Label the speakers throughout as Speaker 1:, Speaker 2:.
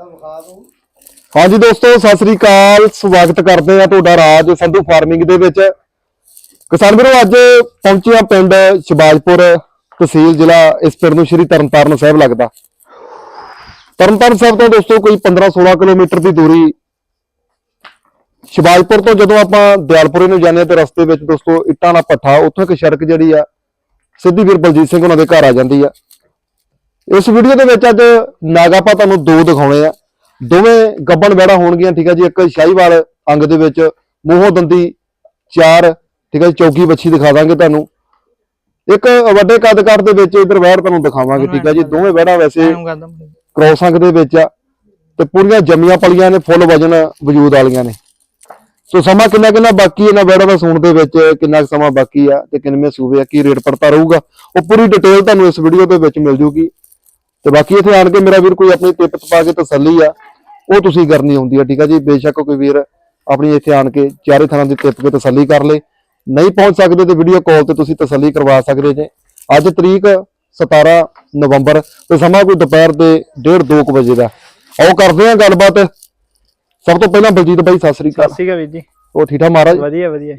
Speaker 1: ਹਾਂਜੀ ਦੋਸਤੋ, ਸਤਿ ਸ੍ਰੀ ਅਕਾਲ। ਸਵਾਗਤ ਕਰਦੇ ਆ ਤੁਹਾਡਾ ਰਾਜ ਸੰਧੂ ਫਾਰਮਿੰਗ ਦੇ ਵਿੱਚ। ਕਿਸਾਨ ਵੀਰੋ, ਅੱਜ ਪਹੁੰਚੇ ਆ ਪਿੰਡ ਸ਼ਿਵਾਜਪੁਰ ਤਹਿਸੀਲ ਜ਼ਿਲ੍ਹਾ, ਇਸ ਪਿੰਡ ਨੂੰ ਸ਼੍ਰੀ ਤਰਨਤਾਰਨ ਸਾਹਿਬ ਲੱਗਦਾ। ਤਰਨਤਾਰਨ ਸਾਹਿਬ ਤੋਂ ਦੋਸਤੋ, ਕੋਈ 15-16 ਕਿਲੋਮੀਟਰ ਦੀ ਦੂਰੀ ਸ਼ਿਬਾਜਪੁਰ ਤੋਂ ਜਦੋਂ ਆਪਾਂ ਦਿਆਲਪੁਰੇ ਨੂੰ ਜਾਂਦੇ ਆ ਤੇ ਰਸਤੇ ਵਿੱਚ ਦੋਸਤੋ, ਇੱਟਾਂ ਦਾ ਪੱਠਾ, ਉੱਥੋਂ ਇੱਕ ਸੜਕ ਜਿਹੜੀ ਆ, ਸਿੱਧੀ ਵੀਰ ਬਲਜੀਤ ਸਿੰਘ ਉਹਨਾਂ ਦੇ ਘਰ ਆ ਜਾਂਦੀ ਆ। ਇਸ ਵੀਡੀਓ ਦੇ ਵਿੱਚ ਅੱਜ ਨਾਗਾਪਾ ਤੁਹਾਨੂੰ ਦੋ ਦਿਖਾਉਣੇ ਆ। ਦੋਵੇਂ ਗੱਬਣ ਵੈੜਾ ਹੋਣਗੀਆਂ ਠੀਕ ਹੈ ਜੀ ਇੱਕ ਸ਼ਾਹੀਵਾਲ ਅੰਗ ਦੇ ਵਿੱਚ ਮੂੰਹੋਂ ਦੰਦੀ ਚਾਰ ਠੀਕ ਹੈ ਜੀ ਚੌਕੀ ਬੱਚੀ ਦਿਖਾ ਦਾਂਗੇ ਤੁਹਾਨੂੰ। ਇੱਕ ਵੱਡੇ ਕੱਦ ਕੱਦ ਦੇ ਵਿੱਚ ਇਧਰ ਵੈੜ ਤੁਹਾਨੂੰ ਦਿਖਾਵਾਂਗੇ ਠੀਕ ਹੈ ਜੀ ਦੋਵੇਂ ਵੈੜਾ ਵੈਸੇ ਕ੍ਰੋਸ ਅੰਗ ਦੇ ਵਿੱਚ ਆ ਤੇ ਪੂਰੀਆਂ ਜੰਮੀਆਂ ਪਲੀਆਂ ਨੇ ਫੁੱਲ ਵਜਨ ਵਜੂਦ ਵਾਲੀਆਂ ਨੇ। ਸੋ ਸਮਾਂ ਕਿੰਨਾ ਕਿੰਨਾ ਬਾਕੀ ਇਹਨਾਂ ਵੈੜਾਂ ਦਾ ਸੂਣ ਦੇ ਵਿੱਚ ਕਿੰਨਾ ਸਮਾਂ ਬਾਕੀ ਆ ਤੇ ਕਿੰਨੇ ਸੂਬੇ ਆ ਕੀ ਰੇਟ ਪੜਤਾ ਰਹੂਗਾ ਉਹ ਪੂਰੀ ਡਿਟੇਲ ਤੁਹਾਨੂੰ ਇਸ ਵੀਡੀਓ ਦੇ ਵਿੱਚ ਮਿਲ ਜੂਗੀ। ਤੇ ਬਾਕੀ ਇੱਥੇ ਆਣ ਕੇ ਮੇਰਾ ਵੀਰ ਕੋਈ ਆਪਣੀ ਟਿਪ ਪਾ ਕੇ ਤਸੱਲੀ ਆ ਉਹ ਤੁਸੀਂ ਕਰਨੀ ਹੁੰਦੀ ਆ ਠੀਕ ਆ ਜੀ? ਬੇਸ਼ੱਕ ਕੋਈ ਵੀਰ ਆਪਣੀ ਇੱਥੇ ਆਣ ਕੇ ਚਾਰੇ ਥਾਂ ਦੀ ਟਿਪ ਕੇ ਤਸੱਲੀ ਕਰ ਲੇ। ਨਹੀਂ ਪਹੁੰਚ ਸਕਦੇ ਤੇ ਵੀਡੀਓ ਕਾਲ ਤੇ ਤੁਸੀਂ ਤਸੱਲੀ ਕਰਵਾ ਸਕਦੇ ਜੇ। ਅੱਜ ਤਰੀਕ 17 ਨਵੰਬਰ ਤੇ ਸਮਾਂ ਕੋਈ ਦੁਪਹਿਰ ਦੇ 1:30 2 ਵਜੇ ਦਾ। ਆਓ ਕਰਦੇ ਆ ਗੱਲਬਾਤ। ਸਭ ਤੋਂ ਪਹਿਲਾਂ ਬਲਜੀਤ ਬਾਈ ਸਤਿ ਸ੍ਰੀ ਅਕਾਲ।
Speaker 2: ਸਤਿ ਸ਼੍ਰੀ ਅਕਾਲ ਵੀਰ ਜੀ।
Speaker 1: ਉਹ ਠੀਕ ਠਾਕ ਮਹਾਰਾਜ?
Speaker 2: ਵਧੀਆ ਵਧੀਆ।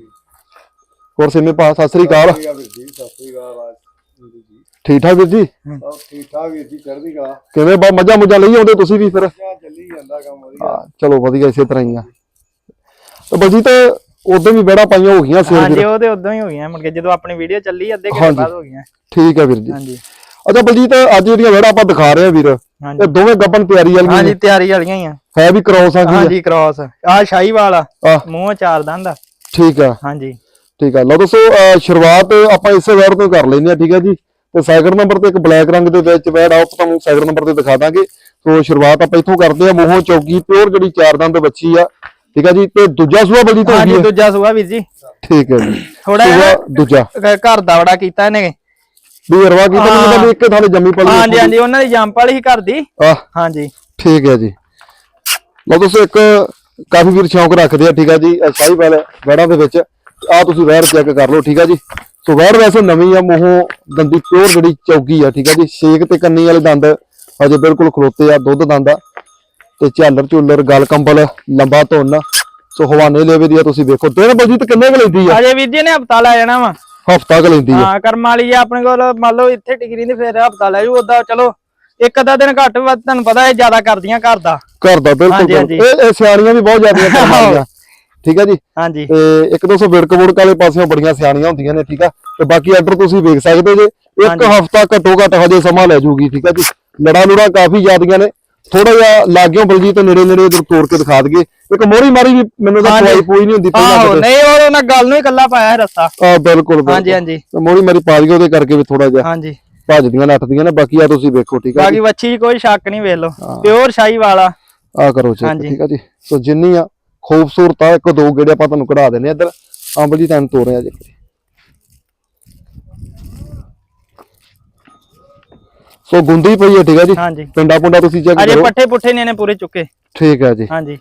Speaker 1: ਹੋਰ ਸਿੰਮੇ ਪਾ ਸਤਿ ਸ੍ਰੀ ਅਕਾਲ।
Speaker 3: ਠੀਕ ਆ ਵੀਰ ਜੀ ਸਤਿ ਸ੍ਰੀ ਅਕਾਲ।
Speaker 1: ਠੀਕ ਠਾਕ ਵੀਰ ਜੀ?
Speaker 3: ਸਭ ਠੀਕ ਠਾਕ ਵੀਰ ਜੀ ਚੜ੍ਹਦੀ ਕਲਾ।
Speaker 1: ਕਿਵੇਂ ਬਾ ਮੱਝਾਂ ਮੁੱਝਾਂ ਲਈ ਆਉਂਦੇ ਤੁਸੀਂ ਵੀ ਫਿਰ?
Speaker 3: ਕਿਆ ਚੱਲੀ ਜਾਂਦਾ ਕੰਮ ਵਧੀਆ।
Speaker 1: ਹਾਂ, ਚਲੋ ਵਧੀਆ ਇਸੇ ਤਰ੍ਹਾਂ ਹੀ ਆ। ਤੇ ਬਲਜੀਤ ਉਦੋਂ ਵੀ ਬੜਾ ਪਾਈਆਂ ਹੋ ਗਈਆਂ ਸੇਲ
Speaker 2: ਹਾਂਜੀ
Speaker 1: ਵੀਰ
Speaker 2: ਉਹ ਤੇ ਉਦੋਂ ਹੀ ਹੋ ਗਈਆਂ ਮੁੜ ਕੇ ਜਦੋਂ ਆਪਣੀ ਵੀਡੀਓ ਚੱਲੀ ਅੱਧੇ ਘੰਟੇ। ਬਾਅਦ ਹੋ ਗਈਆਂ।
Speaker 1: ਠੀਕ ਹੈ ਵੀਰ ਜੀ।
Speaker 2: ਹਾਂਜੀ।
Speaker 1: ਅੱਛਾ ਬਲਜੀਤ ਅੱਜ ਜਿਹੜੀਆਂ ਵਿਹੜਾ ਆਪਾਂ ਦਿਖਾ ਰਹੇ ਆ ਵੀਰ। ਇਹ ਦੋਵੇਂ ਗੱਬਨ ਤਿਆਰੀ ਵਾਲੀਆਂ
Speaker 2: ਹਾਂਜੀ ਤਿਆਰੀ ਵਾਲੀਆਂ ਹੀ ਆ।
Speaker 1: ਹੈ ਵੀ ਕ੍ਰੋਸ ਆ ਗਈ
Speaker 2: ਹਾਂਜੀ ਕ੍ਰਾਸ ਆ ਸ਼ਾਹੀਵਾਲ ਆ।
Speaker 1: ਆ
Speaker 2: ਮੂੰਹ ਚਾਰ ਦੰਦ ਆ।
Speaker 1: ਠੀਕ ਆ।
Speaker 2: ਹਾਂਜੀ।
Speaker 1: ਠੀਕ ਆ। ਲਓ ਦੋਸਤੋ ਸ਼ੁਰੂਆਤ ਆਪਾਂ ਇਸੇ ਵੈਰ ਤੋਂ ਕਰ ਲੈਂਦੇ ਆ ਠੀਕ ਹੈ ਜੀ? ਤੇ ਸੈਕਿੰਡ ਨੰਬਰ ਤੇ ਇੱਕ ਬਲੈਕ ਰੰਗ ਦੇ ਵਿੱਚ ਵੈੜ ਆਪ ਤੁਹਾਨੂੰ ਸੈਕਿੰਡ ਨੰਬਰ ਤੇ ਦਿਖਾ ਦਾਂਗੇ। ਸੋ ਸ਼ੁਰੂਆਤ ਆਪਾਂ ਇੱਥੋਂ ਕਰਦੇ ਆ ਮੂੰਹੋਂ ਚੌਕੀ ਪਿਓਰ ਜਿਹੜੀ ਚਾਰ ਦੰਦ ਬੱਚੀ ਆ। ਠੀਕ ਆ ਜੀ ਤੇ ਦੂਜਾ ਸੂਆ ਬਲਜੀਤ ਹੋ
Speaker 2: ਹਾਂਜੀ ਦੂਜਾ ਸੂਆ ਵੀਰ ਜੀ।
Speaker 1: ਠੀਕ ਹੈ ਜੀ।
Speaker 2: ਥੋੜਾ
Speaker 1: ਦੂਜਾ।
Speaker 2: ਘਰ ਦਾ ਬੜਾ ਕੀਤਾ ਇਹਨੇ।
Speaker 1: ਵੀ ਅਰਵਾ ਕੀਤਾ ਨਹੀਂ
Speaker 2: ਹਾਂ।
Speaker 1: ਮਤਲਬ ਇੱਕ ਥਾਲੇ ਜੰਮੀ ਪਲੀ
Speaker 2: ਹਾਂਜੀ ਹਾਂਜੀ ਉਹਨਾਂ ਦੀ ਜੰਪ ਵਾਲੀ ਸੀ ਘਰ ਦੀ। ਹਾਂਜੀ।
Speaker 1: ਠੀਕ ਹੈ ਜੀ। ਲਓ ਦੋਸਤੋ ਇੱਕ ਕਾਫੀ ਵੀਰ ਸ਼ੌਂਕ ਰੱਖਦੇ ਆ ਠੀਕ ਆ ਜੀ ਇਹ ਸ਼ਾਹੀਵਾਲ ਵੈੜਾਂ ਦੇ ਵਿੱਚ। ਆ ਤੁਸੀਂ ਵੈੜ ਚੈੱਕ ਕਰ ਲਓ ਠੀਕ ਆ ਜੀ? ਸੋ ਵੈੜ ਵੈਸੇ ਨਵੀਂ ਆ ਮੂੰਹੋਂ ਦੰਦੀ ਪਿਓਰ ਜਿਹੜੀ ਚੌਗੀ ਆ ਠੀਕ ਆ ਜੀ? ਛੇਕ ਤੇ ਕੰਨੀ ਵਾਲੇ ਦੰਦ ਹਜੇ ਬਿਲਕੁਲ ਖਲੋਤੇ ਆ ਦੁੱਧ ਦੰਦ ਆ। ਤੇ ਝਾਲਰ ਝੁੱਲਰ ਗਲ ਕੰਬਲ ਲੰਬਾ ਧੁੰਨ। ਸੋ ਹਵਾਨੇ ਲੈਵੇ ਦੀ ਆ ਤੁਸੀਂ ਵੇਖੋ। ਦਿਨ ਬਲਜੀਤ ਕਿੰਨੇ ਕੁ ਲੈਂਦੀ ਆ?
Speaker 2: ਅਜੇ ਵੀਰ ਜੀ ਨੇ ਹਫਤਾ ਲੈ ਜਾਣਾ ਵਾ।
Speaker 1: ਹਫਤਾ ਕੁ ਲੈਂਦੀ ਆ।
Speaker 2: ਹਾਂ ਕਰਮ ਵਾਲੀ ਆ ਆਪਣੇ ਕੋਲ ਮੰਨ ਲਓ ਇੱਥੇ ਟਿਕਰੀ ਨਹੀਂ ਫਿਰ ਹਫਤਾ ਲੈ ਜੂ ਉਦਾਂ ਚਲੋ ਇੱਕ ਅੱਧਾ ਦਿਨ ਘੱਟ ਵੱਧ ਤੁਹਾਨੂੰ ਪਤਾ ਇਹ ਜ਼ਿਆਦਾ ਕਰਦੀਆਂ ਘਰ ਦਾ।
Speaker 1: ਘਰ ਦਾ ਬਿਲਕੁਲ
Speaker 2: ਹਾਂਜੀ,
Speaker 1: ਇਹ ਸਿਆਣੀਆਂ ਵੀ ਬਹੁਤ ਜ਼ਿਆਦੀਆਂ ਕਰਦੀਆਂ ਠੀਕ ਆ ਜੀ?
Speaker 2: ਹਾਂਜੀ।
Speaker 1: ਤੇ ਇੱਕ ਦੋ ਸੌ ਵਿੜਕ ਵੁੜਕ ਵਾਲੇ ਪਾਸਿਓਂ ਬੜੀਆਂ ਸਿਆਣੀਆਂ ਹੁੰਦੀਆਂ ਨੇ ਠੀਕ ਆ? ਤੇ ਬਾਕੀ ਆਰਡਰ ਤੁਸੀਂ ਵੇਖ ਸਕਦੇ ਜੇ। ਇੱਕ। ਹਫਤਾ ਘੱਟੋ ਘੱਟ ਹਜੇ ਸਮਾਂ ਲੈ ਜੂਗੀ ਠੀਕ ਆ ਜੀ? ਲੜਾ ਲੁੜਾ ਕਾਫੀ ਜ਼ਿਆਦੀਆਂ ਨੇ। ਥੋੜਾ ਜਿਹਾ ਲਾਗਿਓ ਬਲਜੀ ਤੇ ਨੇੜੇ ਨੇੜੇ ਇਧਰ ਤੋੜ ਕੇ ਦਿਖਾ ਦਈਏ। ਇੱਕ ਮੋਰੀ ਮਾਰੀ ਵੀ ਮੈਨੂੰ ਤਾਂ। ਕੋਈ ਪੂਈ ਨਹੀਂ ਹੁੰਦੀ ਪਹਿਲਾਂ
Speaker 2: ਨਹੀਂ ਉਹ ਉਹਨਾਂ ਗੱਲ ਨੂੰ ਹੀ ਇਕੱਲਾ ਪਾਇਆ ਹੈ ਰਸਤਾ।
Speaker 1: ਆ ਬਿਲਕੁਲ।
Speaker 2: ਹਾਂਜੀ ਹਾਂਜੀ।
Speaker 1: ਤੇ ਮੋਰੀ ਮਾਰੀ ਪਾ ਦਈਏ ਉਹਦੇ ਕਰਕੇ ਵੀ ਥੋੜਾ ਜਿਹਾ।
Speaker 2: ਹਾਂਜੀ।
Speaker 1: ਭੱਜਦੀਆਂ ਨੱਠਦੀਆਂ ਨੇ ਬਾਕੀ ਆ ਤੁਸੀਂ ਵੇਖੋ ਠੀਕ ਆ
Speaker 2: ਬਾਕੀ ਵੱਛੀ ਕੋਈ ਸ਼ੱਕ ਨਹੀਂ ਵੇਖ ਲਓ। ਪਿਓਰ ਸ਼ਾਹੀ ਵਾਲਾ।
Speaker 1: ਆ ਕਰੋ ਚੈੱਕ। ਠੀਕ ਆ ਜੀ? ਸੋ ਜਿੰਨੀ ਆ ਖੂਬਸੂਰਤ ਆ ਇੱਕ ਦੋ ਗੇੜੇ ਆਪਾਂ ਤੁਹਾਨੂੰ ਕਢਾ ਦਿੰਨੇ ਆ ਇੱਧਰ। ਅੰਬ ਜੀ ਤੁਹਾਨੂੰ ਤੋਰੇ ਆ ਜੀ। ਸੋ ਗੁੰਦੀ ਪਈ ਹੈ ਠੀਕ ਆ ਜੀ?
Speaker 2: ਹਾਂਜੀ।
Speaker 1: ਪਿੰਡਾ ਪੁੰਡਾ ਤੁਸੀਂ ਚੈੱਕ
Speaker 2: ਅਜੇ
Speaker 1: ਕਰੋ।
Speaker 2: ਪੱਠੇ ਪੁੱਠੇ ਨੇ ਇਹਨੇ ਪੂਰੇ ਚੁੱਕੇ।
Speaker 1: ਠੀਕ ਹੈ ਜੀ।
Speaker 2: ਹਾਂਜੀ।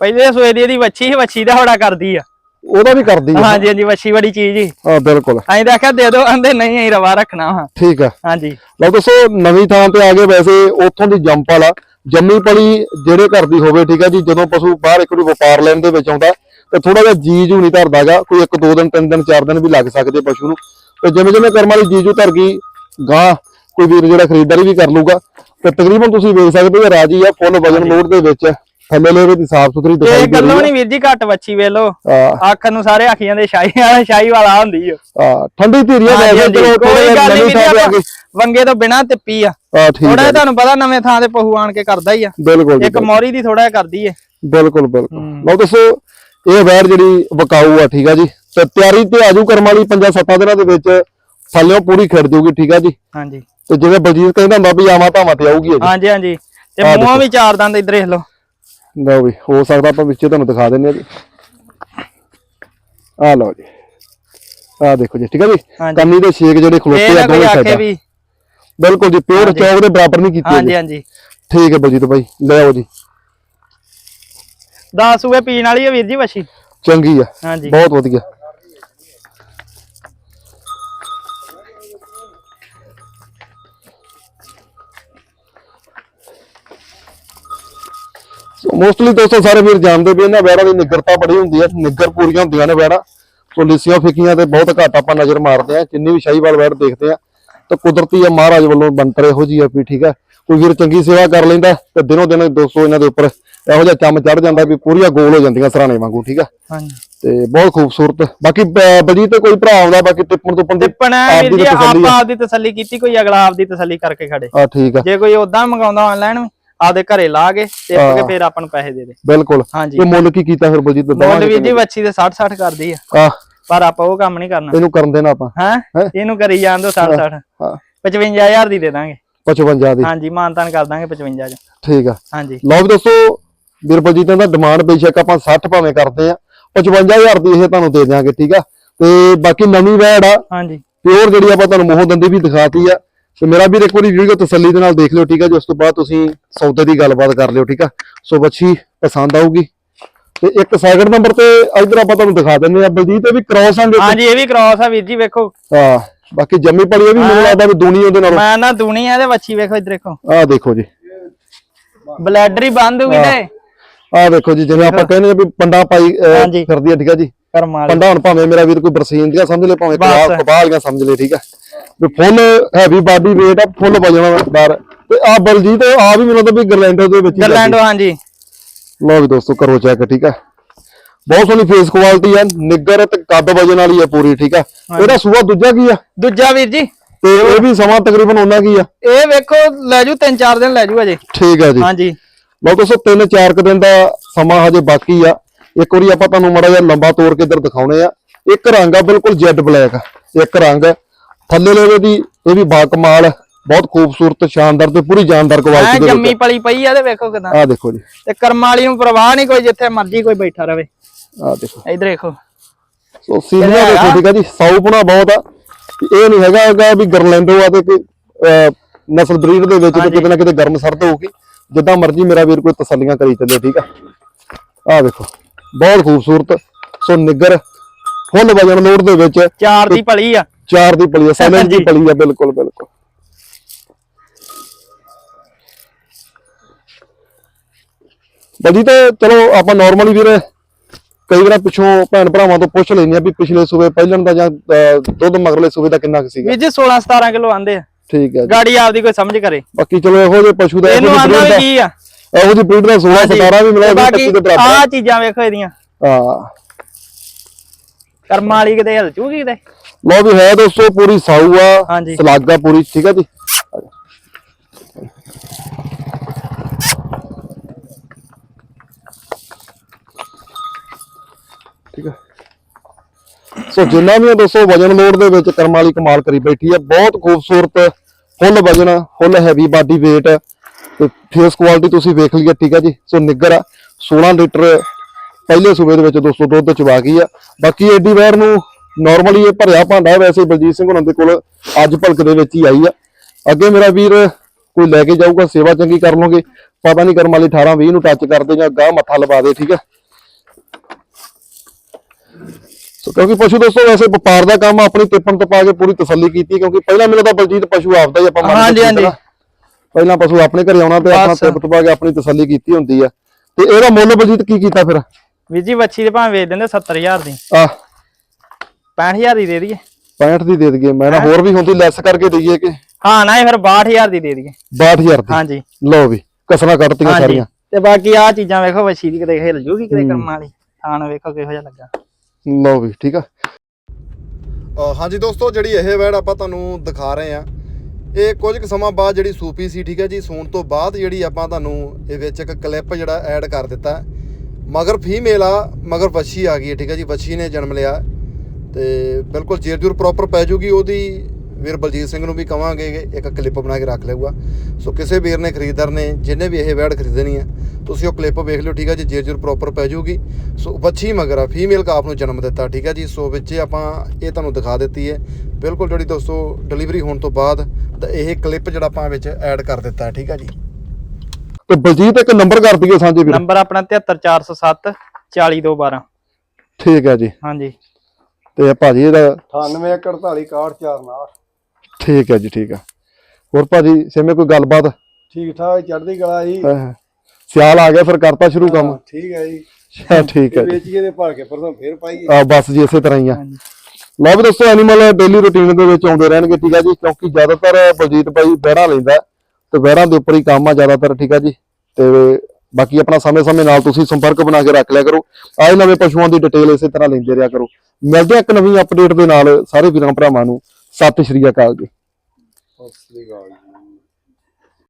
Speaker 2: ਪਹਿਲੇ ਸੋਏ ਦੀ ਇਹਦੀ ਵੱਛੀ ਵੱਛੀ ਦਾ ਹੌੜਾ ਕਰਦੀ ਆ।
Speaker 1: ਉਹਦਾ ਵੀ ਕਰਦੀ ਆ।
Speaker 2: ਹਾਂਜੀ ਹਾਂਜੀ ਵੱਛੀ ਬੜੀ ਚੀਜ਼ ਹੀ
Speaker 1: ਹਾਂ ਬਿਲਕੁਲ।
Speaker 2: ਅਸੀਂ ਤਾਂ ਆਖਿਆ ਦੇ ਦਿਓ ਆਂਦੇ ਨਹੀਂ ਅਸੀਂ ਰਵਾ ਰੱਖਣਾ ਵਾ।
Speaker 1: ਠੀਕ ਆ।
Speaker 2: ਹਾਂਜੀ।
Speaker 1: ਲਓ ਦੱਸੋ ਨਵੀਂ ਥਾਂ ਤੇ ਆ ਗਏ ਵੈਸੇ ਉੱਥੋਂ ਦੀ ਜੰਪ ਵਾਲਾ ਜੰਮੀ ਪਲੀ ਜਿਹੜੇ ਘਰ ਦੀ ਹੋਵੇ ਠੀਕ ਹੈ ਜੀ ਜਦੋਂ ਪਸ਼ੂ ਬਾਹਰ ਇੱਕ ਨੂੰ ਵਪਾਰ ਲੈਣ ਦੇ ਵਿੱਚ ਆਉਂਦਾ ਤੇ ਥੋੜਾ ਜਿਹਾ ਜੀ ਜੂ ਨਹੀਂ ਧਰਦਾਗਾ ਕੋਈ ਇੱਕ ਦੋ ਦਿਨ ਤਿੰਨ ਦਿਨ ਚਾਰ ਦਿਨ ਵੀ ਲੱਗ ਸਕਦੇ ਪਸ਼ੂ ਨੂੰ। ਤੇ ਜਿਵੇਂ ਜਿਵੇਂ ਕਰਮ ਵਾਲੀ ਜੀਜੂ ਧਰ ਗਈ ਗਾਂ ਕੋਈ ਵੀਰ ਜਿਹੜਾ ਖਰੀਦਦਾਰੀ ਵੀ ਕਰ ਲੂਗਾ ਤੇ ਤਕਰੀਬਨ ਤੁਸੀਂ ਵੇਖ ਸਕਦੇ ਹੋ ਰਾਜੀ ਆ ਫੁੱਲ ਵਜਨ ਲੋਡ ਦੇ ਵਿੱਚ ਥੱਲੇ ਲੈਵੇ ਦੀ ਸਾਫ਼ ਸੁਥਰੀ ਦਿਖਾਈ
Speaker 2: ਇਹ
Speaker 1: ਦੇ
Speaker 2: ਗੱਲੋਂ ਨਹੀਂ ਵੀਰ ਜੀ ਘੱਟ ਵੱਛੀ ਲਓ।
Speaker 1: ਆ
Speaker 2: ਅੱਖ ਨੂੰ ਸਾਰੇ ਆਖੀਆਂ ਦੇ ਸ਼ਾਹੀ ਵਾਲਾ ਸ਼ਾਹੀ ਵਾਲਾ ਹੁੰਦੀ
Speaker 1: ਆ। ਠੰਡੀ ਧੀਰੀਆਂ ਵੈਸੇ
Speaker 2: ਹਾਂਜੀ,
Speaker 1: ਚਲੋ ਥੋੜਾ ਨਵੀਂ ਥਾਂ ਗਏ।
Speaker 2: ਵੰਗੇ ਤੋਂ ਬਿਨਾ ਤਿੱਪੀ ਆ। ਥੋੜਾ ਤੁਹਾਨੂੰ ਪਤਾ ਨਵੇਂ ਥਾਂ ਤੇ ਪਹੂ ਆਣ ਕੇ ਕਰਦਾ ਹੀ ਆ।
Speaker 1: ਬਿਲਕੁਲ
Speaker 2: ਇੱਕ ਮੌਰੀ ਦੀ ਥੋੜਾ ਕਰਦੀ ਏ।
Speaker 1: ਬਿਲਕੁਲ ਬਿਲਕੁਲ। ਲਓ ਦੱਸੋ ਇਹ ਵੈਰ ਜਿਹੜੀ ਵਕਾਊ ਆ ਠੀਕ ਆ ਜੀ। ਤੇ ਤਿਆਰੀ ਤੇ ਆਜੂ ਕਰਮ ਵਾਲੀ 5-7 ਦਿਨਾਂ ਦੇ ਵਿੱਚ ਥੱਲਿਓਂ ਪੂਰੀ ਖਿੜ ਜੂਗੀ ਠੀਕ ਆ ਜੀ।
Speaker 2: ਹਾਂਜੀ।
Speaker 1: ਤੇ ਜਿਵੇਂ ਬਲਜੀਤ ਕਹਿੰਦਾ ਹੁੰਦਾ ਵੀ ਆਵਾਂ ਧਾਵਾਂ ਤੇ ਆਊਗੀ
Speaker 2: ਹਾਂਜੀ ਹਾਂਜੀ। ਤੇ ਮੂੰਹੋਂ ਵੀ ਚਾਰ ਦੰਦ ਇਧਰ ਦੇਖ ਲਓ।
Speaker 1: ਲਓ ਵੀ ਹੋ ਸਕਦਾ ਆਪਾਂ ਵਿੱਚੇ ਤੁਹਾਨੂੰ ਦਿਖਾ ਦਿੰਨੇ ਆ ਜੀ। ਆ ਲਓ ਜੀ। ਆ ਦੇਖੋ ਜੀ ਠੀਕ ਆ ਜੀ?
Speaker 2: ਹਾਂਜੀ।
Speaker 1: ਕੰਨੀ ਦੇ ਛੇਕ ਜਿਹੜੇ
Speaker 2: ਇਹ
Speaker 1: ਖਲੋਤੇ
Speaker 2: ਨਾ
Speaker 1: ਆ
Speaker 2: ਕੋਈ
Speaker 1: ਦੋਵੇਂ
Speaker 2: ਆਖੇ
Speaker 1: ਸਾਈਡਾਂ।
Speaker 2: ਵੀ
Speaker 1: ਬਿਲਕੁਲ ਜੀ ਪਿਓਰ
Speaker 2: ਹਾਂਜੀ।
Speaker 1: ਚੌਕ ਦੇ ਬਰਾਬਰ ਨਹੀਂ ਕੀਤੀ
Speaker 2: ਹਾਂਜੀ
Speaker 1: ਜੀ
Speaker 2: ਹਾਂਜੀ।
Speaker 1: ਠੀਕ ਹੈ ਬਲਜੀਤ ਭਾਈ ਲੈ ਆਓ ਜੀ।
Speaker 2: 10 ਸੂਏ ਪੀਣ ਵਾਲੀ ਹੈ ਵੀਰ ਜੀ ਵਛੀ।
Speaker 1: ਚੰਗੀ ਆ।
Speaker 2: ਹਾਂਜੀ।
Speaker 1: ਬਹੁਤ ਵਧੀਆ। ਮੋਸਟਲੀ ਦੋਸਤੋ ਸਾਰੇ ਵੀਰ ਜਾਣਦੇ ਵੀ ਇਹਨਾਂ ਵੈੜਾਂ ਦੀ ਨਿੱਗਰਤਾ ਬੜੀ ਹੁੰਦੀ ਹੈ ਨਿੱਗਰ ਪੂਰੀਆਂ ਹੁੰਦੀਆਂ ਨੇ ਵੈੜਾਂ ਸੋ ਲਿਸੀਆਂ ਫਿੱਕੀਆਂ ਤੇ ਬਹੁਤ ਘੱਟ ਆਪਾਂ ਨਜ਼ਰ ਮਾਰਦੇ ਆ ਜਿੰਨੀ ਵੀ ਸ਼ਾਹੀਵਾਲ ਵੈੜ ਦੇਖਦੇ ਆ ਤਾਂ ਕੁਦਰਤੀ ਆ ਮਹਾਰਾਜ ਵੱਲੋਂ ਬੰਤਰ ਇਹੋ ਜੀ ਆ ਵੀ ਠੀਕ ਆ ਕੋਈ ਵੀਰ ਚੰਗੀ ਸੇਵਾ ਕਰ ਲੈਂਦਾ ਤੇ ਦਿਨੋਂ ਦਿਨ ਦੋਸਤੋ ਇਹਨਾਂ ਦੇ ਉੱਪਰ ਇਹੋ ਜਿਹਾ ਚੰਮ ਚੜ ਜਾਂਦਾ ਵੀ ਪੂਰੀਆਂ ਗੋਲ ਹੋ ਜਾਂਦੀਆਂ ਸਰਾਣੇ ਵਾਂਗੂ ਠੀਕ ਆ
Speaker 2: ਹਾਂਜੀ।
Speaker 1: ਤੇ ਬਹੁਤ ਖੂਬਸੂਰਤ। ਬਾਕੀ ਬ- ਬਲਜੀਤ ਤੇ ਕੋਈ ਭਰਾ ਆਉਂਦਾ ਬਾਕੀ ਟਿੱਪਣ ਟੁੱਪਣ ਦੀ
Speaker 2: ਟਿੱਪਣ ਵੀਰ ਜੀ
Speaker 1: ਤਾਂ
Speaker 2: ਆਪਾਂ। ਆਪਦੀ ਤਸੱਲੀ ਕੀਤੀ ਕੋਈ ਅਗਲਾ ਆਪਦੀ ਤਸੱਲੀ ਕਰਕੇ ਖੜੇ।
Speaker 1: ਆ ਠੀਕ ਆ।
Speaker 2: ਜੇ ਕੋਈ ਉਦਾਂ ਮੰਗਾਉਂਦਾ ਆਨਲਾਈਨ ਆਪਦੇ ਘਰੇ ਲਾ ਕੇ ਟਿੱਪ ਕੇ। ਫਿਰ ਆਪਾਂ ਨੂੰ ਪੈਸੇ ਦੇ ਦੇ।
Speaker 1: ਬਿਲਕੁਲ।
Speaker 2: ਹਾਂਜੀ।
Speaker 1: ਤੇ ਮੁੱਲ ਕੀ ਕੀਤਾ ਫਿਰ ਬਲਜੀਤ
Speaker 2: ਮੁੱਲ ਵੀਰ ਜੀ ਵੱਛੀ ਦੇ 60 60 ਕਰਦੀ ਆ। ਪਰ ਆਪਾਂ ਉਹ ਕੰਮ ਨਹੀਂ ਕਰਨਾ।
Speaker 1: ਇਹਨੂੰ ਕਰਨ ਦੇਣਾ ਆਪਾਂ।
Speaker 2: ਹੈ? ਇਹਨੂੰ ਕਰੀ ਜਾਣ ਦੋ 60 60
Speaker 1: ਹਾਂ।
Speaker 2: 55000 ਦੀ ਦੇ ਦਾਂਗੇ।
Speaker 1: 55 ਦੀ।
Speaker 2: ਹਾਂਜੀ ਮਾਨਤਾਨ ਕਰ ਦਾਂਗੇ 55 ਚ।
Speaker 1: ਠੀਕ ਆ।
Speaker 2: ਹਾਂਜੀ।
Speaker 1: ਲਓ ਵੀ ਦੋਸਤੋ ਵੀਰ ਬਲਜੀਤ ਦਾ ਡਿਮਾਂਡ ਬੇਸ਼ੱਕ ਆਪਾਂ 60 ਭਾਵੇਂ ਕਰਦੇ ਆ। 55000 ਦੀ ਇਹ ਤੁਹਾਨੂੰ ਦੇ ਦਿਆਂਗੇ ਠੀਕ ਆ? ਤੇ ਬਾਕੀ ਨਵੀਂ ਵੈੜ ਆ।
Speaker 2: ਹਾਂਜੀ।
Speaker 1: ਪਿਓਰ ਜਿਹੜੀ ਆਪਾਂ ਤੁਹਾਨੂੰ ਮੋਹ ਦੰਦੀ ਵੀ ਦਿਖਾਤੀ ਆ ਤੇ ਮੇਰਾ ਵੀਰ ਇੱਕ ਵਾਰੀ ਵੀਡੀਓ ਤਸੱਲੀ ਦੇ ਨਾਲ ਦੇਖ ਲਿਓ ਠੀਕ ਆ ਜੀ? ਉਸ ਤੋਂ ਬਾਅਦ ਤੁਸੀਂ ਸੌਦੇ ਦੀ ਗੱਲਬਾਤ ਕਰ ਲਿਓ ਠੀਕ ਆ? ਸੋ ਬੱਚੀ ਪਸੰਦ ਆਊਗੀ। ਤੇ ਇੱਕ ਸੈਕਿੰਡ ਨੰਬਰ ਤੇ ਇਧਰ ਆਪਾਂ ਤੁਹਾਨੂੰ ਦਿਖਾ ਦਿੰਦੇ ਆ ਬਲਜੀਤ ਇਹ ਵੀ ਕ੍ਰਾਸ ਆਂਗੇ
Speaker 2: ਹਾਂਜੀ ਇਹ ਵੀ ਕ੍ਰਾਸ ਆ ਵੀਰ ਜੀ ਵੇਖੋ।
Speaker 1: ਹਾਂ ਬਾਕੀ ਜੰਮੀ ਪਲੀ ਇਹ ਵੀ ਮੈਨੂੰ ਲੱਗਦਾ ਵੀ ਦੂਣੀ ਉਹਦੇ ਨਾਲ।
Speaker 2: ਮੈਂ ਨਾ ਦੂਣੀ ਆ ਤੇ ਵੱਛੀ ਵੇਖੋ ਇੱਧਰ ਦੇਖੋ।
Speaker 1: ਆਹ ਦੇਖੋ ਜੀ।
Speaker 2: ਬਲੈਡਰ ਹੀ ਬੰਦ ਹੋਈ ਤੇ
Speaker 1: ਆਹ ਦੇਖੋ ਜੀ ਜਿਵੇਂ ਆਪਾਂ ਕਹਿੰਦੇ ਆ ਵੀ ਪੰਡਾ ਪਾਈ। ਫਿਰਦੀ ਆ ਠੀਕ ਆ ਜੀ। ਪੰਡਾ ਹੁਣ ਭਾਵੇਂ ਮੇਰਾ ਵੀਰ ਕੋਈ ਬਰਸੀਨ ਦੀਆਂ ਸਮਝ ਲੈ ਭਾਵੇਂ
Speaker 2: ਬਸ।
Speaker 1: ਕਬਾਲ ਕਬਾਲੀਆਂ ਸਮਝ ਲੈ ਠੀਕ ਆ। ਵੀ ਫੁੱਲ ਹੈਵੀ ਬਾਡੀ weight ਆ ਫੁੱਲ ਵਜਣਦਾਰ ਤੇ ਆ ਬਲਜੀਤ ਆ ਵੀ ਮੈਨੂੰ ਲੱਗਦਾ ਵੀ ਗਰਲੈਂਡਰ ਦੇ ਵਿੱਚ
Speaker 2: ਗਰਲੈਂਡੋ ਹਾਂਜੀ।
Speaker 1: ਲਓ ਵੀ ਦੋਸਤੋ ਕਰੋ ਚੈੱਕ ਠੀਕ ਆ? ਬਹੁਤ ਸੋਹਣੀ ਫੇਸ ਕੁਆਲਿਟੀ ਆ ਨਿੱਗਰ ਤੇ ਕੱਦ ਵਜਨ ਵਾਲੀ ਆ ਪੂਰੀ ਠੀਕ ਆ? ਇਹਦਾ ਸੂਆ ਦੂਜਾ ਕੀ ਆ?
Speaker 2: ਦੂਜਾ ਵੀਰ ਜੀ।
Speaker 1: ਤੇ ਇਹ ਵੀ ਸਮਾਂ ਤਕਰੀਬਨ ਉਹਨਾਂ ਕੀ ਆ?
Speaker 2: ਇਹ ਵੇਖੋ ਲੈ ਜੂ ਤਿੰਨ ਚਾਰ ਦਿਨ ਲੈ ਜੂ ਅਜੇ।
Speaker 1: ਠੀਕ ਆ ਜੀ।
Speaker 2: ਹਾਂਜੀ।
Speaker 1: ਲਓ ਦੋਸਤੋ ਤਿੰਨ ਚਾਰ ਕੁ ਦਿਨ ਦਾ ਸਮਾਂ ਹਜੇ ਬਾਕੀ ਆ। ਇੱਕ ਵਾਰੀ ਆਪਾਂ ਤੁਹਾਨੂੰ ਮਾੜਾ ਜਿਹਾ ਲੰਬਾ ਤੋੜ ਕੇ ਇੱਧਰ ਦਿਖਾਉਣੇ ਆ। ਇੱਕ ਰੰਗ ਆ ਬਿਲਕੁਲ ਜੈਡ ਬਲੈਕ ਇੱਕ ਰੰਗ ਥੱਲੇ ਲੈਵੇ ਦੀ ਇਹ ਵੀ ਬਾ ਕਮਾਲ ਬਹੁਤ ਖੂਬਸੂਰਤ ਸ਼ਾਨਦਾਰ ਤੇ ਪੂਰੀ ਜਾਨਦਾਰ ਕੁਆਲਿਟੀ ਦੇ
Speaker 2: ਜੰਮੀ
Speaker 1: ਵਿੱਚ
Speaker 2: ਪਲੀ ਪਈ ਆ ਤੇ ਵੇਖੋ ਕਿਦਾਂ।
Speaker 1: ਆ ਦੇਖੋ ਜੀ।
Speaker 2: ਤੇ ਕਰਮ ਵਾਲੀ ਨੂੰ ਪਰਵਾਹ ਨਹੀਂ ਕੋਈ ਜਿੱਥੇ ਮਰਜ਼ੀ ਕੋਈ ਬੈਠਾ ਰਵੇ।
Speaker 1: ਆ ਦੇਖੋ।
Speaker 2: ਇੱਧਰ ਦੇਖੋ
Speaker 1: ਸੋ ਸੀਨੀਆ ਦੇਖੋ ਠੀਕ ਆ ਜੀ ਸਾਊਪਣਾ ਬਹੁਤ ਆ। ਇਹ ਨਹੀਂ ਹੈਗਾ ਹੈਗਾ ਵੀ ਗਰਲੈਂਡੋ ਆ ਤੇ ਨਸਲ ਬਰੀਡ ਦੇ ਵਿੱਚ ਕਿਤੇ ਨਾ ਕਿਤੇ ਗਰਮ ਸਰਦ ਹੋਊਗੀ। ਜਿੱਦਾਂ ਮਰਜ਼ੀ ਮੇਰਾ ਵੀਰ ਕੋਈ ਤਸੱਲੀਆਂ ਕਰੀ ਚੱਲੇ ਠੀਕ ਆ। ਆ ਦੇਖੋ ਬਹੁਤ ਖੂਬਸੂਰਤ ਸੋ ਨਿੱਗਰ ਫੁੱਲ ਵਜਨ ਲੋਡ ਦੇ ਵਿੱਚ
Speaker 2: ਚਾਰ ਦੀ ਪਲੀ ਆ।
Speaker 1: ਚਾਰ ਦੀ ਪਲੀ ਆ ਸਾਇਲੈਂਟ ਦੀ। ਪਲੀ ਆ ਬਿਲਕੁਲ ਬਿਲਕੁਲ। ਬਜੀ ਤੇ ਚਲੋ ਆਪਾਂ ਨਾਰਮਲੀ ਵੀਰ ਕਈ ਵਾਰ ਪਿੱਛੋਂ ਭੈਣ ਭਰਾਵਾਂ ਤੋਂ ਪੁੱਛ ਲੈਂਦੇ ਆ ਵੀ ਪਿਛਲੇ ਸੂਬੇ ਪਹਿਲਣ ਦਾ ਜਾਂ ਦੁੱਧ ਮਗਰਲੇ ਸੂਬੇ ਦਾ ਕਿੰਨਾ ਕੁ ਸੀਗਾ?
Speaker 2: ਵੀਰ ਜੀ 16 17 ਕਿਲੋ ਆਂਦੇ ਆ।
Speaker 1: ਠੀਕ ਹੈ ਜੀ।
Speaker 2: ਗਾੜੀ ਆਪਦੀ ਕੋਈ ਸਮਝ ਕਰੇ।
Speaker 1: ਬਾਕੀ ਚਲੋ ਇਹੋ ਜਿਹੇ ਪਸ਼ੂ ਦਾ ਇਹੋ
Speaker 2: ਇਹਨੂੰ ਆਂਦਾ ਵੀ ਕੀ ਆ।
Speaker 1: ਇਹੋ ਜਿਹੀ ਬਰੀਡ ਦਾ 16 17 ਵੀ ਮਿਲਿਆ ਵੀ
Speaker 2: ਬਾਕੀ
Speaker 1: 25 ਦੇ ਬਰਾਬਰ।
Speaker 2: ਆ ਚੀਜ਼ਾਂ ਵੇਖੋ ਇਹਦੀਆਂ।
Speaker 1: ਹਾਂ।
Speaker 2: ਕਰਮ ਵਾਲੀ ਕਿਤੇ ਹਿਲ ਕਿਤੇ।
Speaker 1: ਲੋ ਵੀ ਹੈ ਦੋਸਤੋ ਪੂਰੀ ਸਾਊ ਆ। ਸਲਾਗਾ ਪੂਰੀ ਠੀਕ ਹੈ ਜੀ? ਠੀਕ ਹੈ ਸੋ ਜਿੰਨਾ ਵੀ ਆ ਦੋਸਤੋ ਵਜਨ ਲੋਡ ਦੇ ਵਿੱਚ ਕਰਮ ਵਾਲੀ ਕਮਾਲ ਕਰੀ ਬੈਠੀ ਹੈ ਬਹੁਤ ਖੂਬਸੂਰਤ ਫੁੱਲ ਵਜਨ ਫੁੱਲ ਹੈਵੀ ਬਾਡੀ weight ਤੇ ਫੇਸ ਕੁਆਲਿਟੀ ਤੁਸੀਂ ਵੇਖ ਲਈਏ ਠੀਕ ਹੈ ਜੀ? ਸੋ ਨਿੱਗਰ ਆ 16 ਲੀਟਰ ਪਹਿਲੇ ਸੂਬੇ ਦੇ ਵਿੱਚ ਦੋਸਤੋ ਦੁੱਧ ਚਵਾ ਗਈ ਆ। ਬਾਕੀ ਐਡੀ ਵੈਰ ਨੂੰ ਨਾਰਮਲੀ ਇਹ ਭਰਿਆ ਭਾਂਡਾ ਵੈਸੇ ਬਲਜੀਤ ਸਿੰਘ ਹੁਣਾਂ ਦੇ ਕੋਲ ਅੱਜ ਭਲਕ ਦੇ ਵਿੱਚ ਹੀ ਆਈ ਆ। ਅੱਗੇ ਮੇਰਾ ਵੀਰ ਕੋਈ ਲੈ ਕੇ ਜਾਊਗਾ ਸੇਵਾ ਚੰਗੀ ਕਰ ਲਓਗੇ ਪਤਾ ਨਹੀਂ ਕਰਮ ਵਾਲੀ 18 20 ਨੂੰ ਟੱਚ ਕਰਦੇ ਜਾਂ ਗਾਹ ਮੱਥਾ ਲਵਾ ਦੇ ਠੀਕ ਹੈ ਸੋ ਕਿਉਂਕਿ ਪਸ਼ੂ ਦੋਸਤੋ ਵੈਸੇ ਵਪਾਰ ਦਾ ਕੰਮ ਆ, ਆਪਣੀ ਟਿੱਪਣ ਤੋਂ ਪਾ ਕੇ ਪੂਰੀ ਤਸੱਲੀ ਕੀਤੀ ਕਿਉਂਕਿ ਪਹਿਲਾਂ ਮੈਨੂੰ ਤਾਂ ਬਲਜੀਤ ਪਸ਼ੂ ਆਪਦਾ ਹੀ ਆਪਾਂ ਮੰਨ ਕੇ
Speaker 2: ਹਾਂਜੀ, ਹਾਂਜੀ।
Speaker 1: ਚੱਲਣਾ। ਪਹਿਲਾਂ ਪਸ਼ੂ ਆਪਣੇ ਘਰੇ ਆਉਣਾ ਤੇ ਆਪਣਾ। ਟਿੱਪ ਤੋਂ ਪਾ ਕੇ ਆਪਣੀ ਤਸੱਲੀ ਕੀਤੀ ਹੁੰਦੀ ਆ। ਤੇ ਇਹਦਾ ਮੁੱਲ ਬਲਜੀਤ ਕੀ ਕੀਤਾ ਫਿਰ?
Speaker 2: ਵੀਰ ਜੀ ਵੱਛੀ ਦੇ ਭਾਵੇਂ ਵੇਚ ਦਿੰਦੇ 70000 ਦੀ।
Speaker 1: ਆ
Speaker 2: 65000 ਦੀ ਦੇ ਦਈਏ।
Speaker 1: 65 ਦੀ ਦੇ ਦਈਏ। ਮੈਂ ਨਾ ਹੋਰ ਵੀ ਹੁੰਦੀ ਲੈਸ ਕਰਕੇ ਦਈਏ ਕਿ?
Speaker 2: ਹਾਂ ਨਾ ਇਹ ਫਿਰ 62000 ਦੀ ਦੇ ਦਈਏ।
Speaker 1: 62000 ਦੀ?
Speaker 2: ਹਾਂਜੀ।
Speaker 1: ਲਓ ਵੀ ਕਸਣਾ ਕੱਟਤੀਆਂ
Speaker 2: ਹਾਂਜੀ।
Speaker 1: ਸਾਰੀਆਂ।
Speaker 2: ਤੇ ਬਾਕੀ ਆ ਚੀਜ਼ਾਂ ਵੇਖੋ ਵੱਛੀ ਦੀ ਕਿਤੇ ਹਿਲ ਜੂਗੀ ਕਿਤੇ ਕਰਮ ਵਾਲੀ। ਥਾਣ ਵੇਖੋ ਕਿਹੋ ਜਿਹਾ ਲੱਗਾ।
Speaker 1: ਲਓ ਵੀ ਠੀਕ ਆ? ਹਾਂਜੀ ਦੋਸਤੋ ਜਿਹੜੀ ਇਹ ਵੈੜ ਆਪਾਂ ਤੁਹਾਨੂੰ ਦਿਖਾ ਰਹੇ ਆ ਇਹ ਕੁਝ ਕੁ ਸਮਾਂ ਬਾਅਦ ਜਿਹੜੀ ਸੂਪੀ ਸੀ ਠੀਕ ਹੈ ਜੀ ਸੂਣ ਤੋਂ ਬਾਅਦ ਜਿਹੜੀ ਆਪਾਂ ਤੁਹਾਨੂੰ ਇਹ ਵਿੱਚ ਇੱਕ ਕਲਿੱਪ ਜਿਹੜਾ ਐਡ ਕਰ ਦਿੱਤਾ। ਮਗਰ ਫੀਮੇਲ ਆ ਮਗਰ ਵੱਛੀ ਆ ਗਈ ਹੈ ਠੀਕ ਹੈ ਜੀ ਵੱਛੀ ਨੇ ਜਨਮ ਲਿਆ। ਤੇ ਬਿਲਕੁਲ ਜੇਰ ਜੂਰ ਪ੍ਰੋਪਰ ਪੈ ਜੂਗੀ ਉਹਦੀ ਵੀਰ ਬਲਜੀਤ ਸਿੰਘ ਨੂੰ ਵੀ ਕਵਾਂਗੇ ਇੱਕ ਕਲਿੱਪ ਬਣਾ ਕੇ ਰੱਖ ਲਊਗਾ ਸੋ ਕਿਸੇ ਵੀਰ ਨੇ ਖਰੀਦਦਾਰ ਨੇ ਜਿਹਨੇ ਵੀ ਇਹ ਵੈੜ ਖਰੀਦਣੀ ਆ ਤੁਸੀਂ ਉਹ ਕਲਿੱਪ ਵੇਖ ਲਿਓ ਠੀਕ ਹੈ ਜੀ ਜੇਰ ਜੂਰ ਪ੍ਰੋਪਰ ਪੈ ਜੂਗੀ। ਸੋ ਵੱਛੀ ਮਗਰ ਆ ਫੀਮੇਲ ਕਾਫ ਨੂੰ ਜਨਮ ਦਿੱਤਾ ਠੀਕ ਹੈ ਜੀ ਸੋ ਵਿੱਚ ਆਪਾਂ ਇਹ ਤੁਹਾਨੂੰ ਦਿਖਾ ਦਿੱਤੀ ਹੈ। ਬਿਲਕੁਲ ਜਿਹੜੀ ਦੋਸਤੋ ਡਿਲੀਵਰੀ ਹੋਣ ਤੋਂ ਬਾਅਦ ਤਾਂ ਇਹ ਕਲਿੱਪ ਜਿਹੜਾ ਆਪਾਂ ਵਿੱਚ ਐਡ ਕਰ ਦਿੱਤਾ ਹੈ ਠੀਕ ਹੈ ਜੀ। ਤੇ ਬਲਜੀਤ ਇੱਕ ਨੰਬਰ ਕਰ ਦਈਏ ਸਾਂਝੇ ਵੀਰ।
Speaker 2: ਨੰਬਰ ਆਪਣਾ 73407 40212
Speaker 1: ਠੀਕ ਹੈ ਜੀ।
Speaker 2: ਹਾਂਜੀ।
Speaker 1: ਤੇ ਭਾਜੀ ਇਹਦਾ
Speaker 3: 98 48 61
Speaker 1: ਠੀਕ ਹੈ ਜੀ ਠੀਕ ਹੈ। ਹੋਰ ਭਾਜੀ ਸਿਮੇ ਕੋਈ ਗੱਲਬਾਤ?
Speaker 3: ਠੀਕ ਠਾਕ ਚੜ੍ਹਦੀ ਕਲਾ ਜੀ।
Speaker 1: ਹਾਂ। ਸਿਆਲ ਆ ਗਿਆ ਫਿਰ ਕਰਤਾ ਸ਼ੁਰੂ ਕੰਮ।
Speaker 3: ਠੀਕ ਹੈ ਜੀ।
Speaker 1: ਅੱਛਾ, ਠੀਕ ਹੈ ਜੀ।
Speaker 3: ਵੇਚੀਏ ਤੇ ਭਰ ਕੇ ਪਰਸੋਂ ਫੇਰ ਪਾਈਏ।
Speaker 1: ਆ ਬਸ ਜੀ ਇਸੇ ਤਰ੍ਹਾਂ ਹੀ ਆ। ਲਓ ਵੀ ਦੋਸਤੋ ਐਨੀਮਲ ਡੇਲੀ ਰੁਟੀਨ ਦੇ ਵਿੱਚ ਆਉਂਦੇ ਰਹਿਣਗੇ ਠੀਕ ਆ ਜੀ। ਕਿਉਂਕਿ ਜ਼ਿਆਦਾਤਰ ਬਲਜੀਤ ਬਾਈ ਬਹਿੜਾ ਲੈਂਦਾ ਤੇ ਬਹਿੜਾਂ ਦੇ ਉੱਪਰ ਹੀ ਕੰਮ ਆ ਜ਼ਿਆਦਾਤਰ ਠੀਕ ਆ ਜੀ। ਤੇ ਬਾਕੀ ਆਪਣਾ ਸਮੇਂ-ਸਮੇਂ ਨਾਲ ਤੁਸੀਂ ਸੰਪਰਕ ਬਣਾ ਕੇ ਰੱਖ ਲਿਆ ਕਰੋ। ਆਏ ਨਵੇਂ ਪਸ਼ੂਆਂ ਦੀ ਡਿਟੇਲ ਇਸੇ ਤਰ੍ਹਾਂ ਲੈਂਦੇ ਰਿਹਾ ਕਰੋ। ਮਿਲਦੇ ਆ ਇੱਕ ਨਵੀਂ ਅਪਡੇਟ ਦੇ ਨਾਲ ਸਾਰੇ ਵੀਰਾਂ ਭਰਾਵਾਂ ਨੂੰ। ਸਤਿ ਸ਼੍ਰੀ ਅਕਾਲ ਜੀ।
Speaker 3: ਸਤਿ ਸ੍ਰੀ ਅਕਾਲ